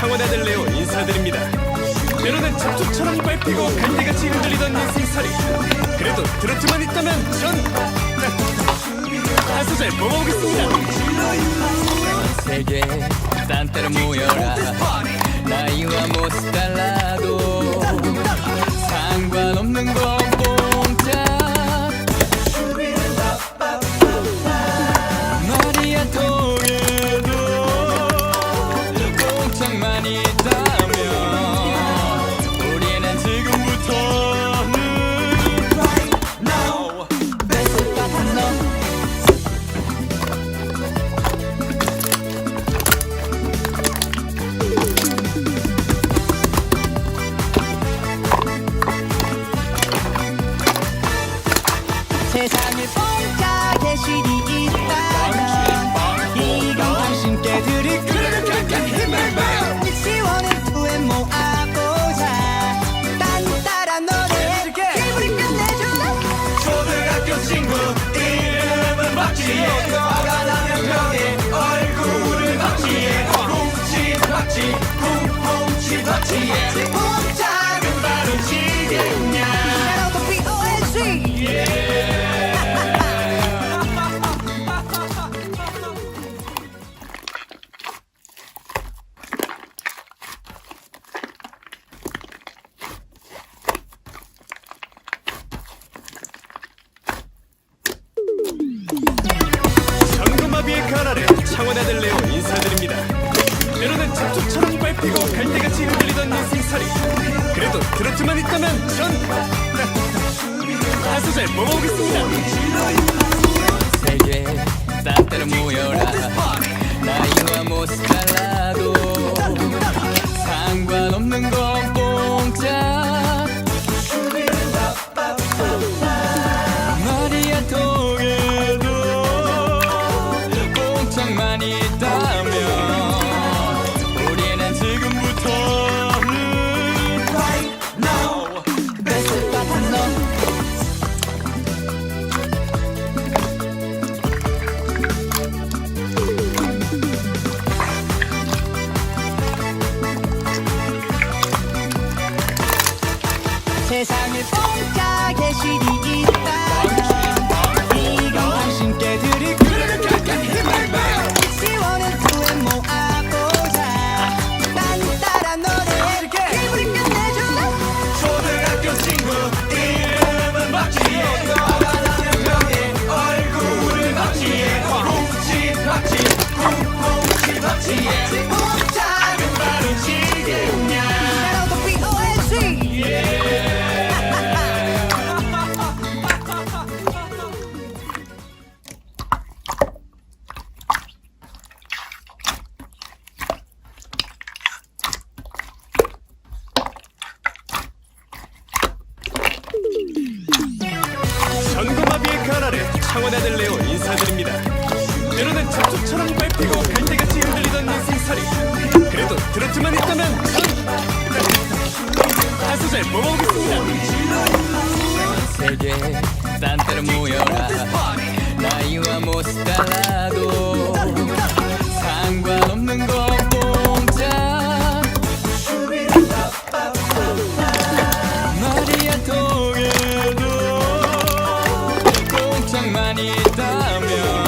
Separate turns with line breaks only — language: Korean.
창원 아들 레오 인사드립니다. 때로는 잡초처럼 밟히고 갈대같이 흔들리던 인생살이 그래도 트로트만 있다면 전 한 소절 뽑아오겠습니다.
세계 딴 데로 모여라 나이와 못을 달라도
B.O.S.C
전구마비의 가나를 창원 아들 레오 인사드립니다. 한 소절 뽑아오겠습니다.
세계 딴 데로 모여라 나이와 못을
창원
아들 레오 인사드립니다. 때로는 잡초처럼 밟히고 갈대같이 흔들리던 인생살이 그래도 트로트만 있다면 전한 소절 뽑아오겠습니다.
세계 딴 데로 모여라 너만이 있다면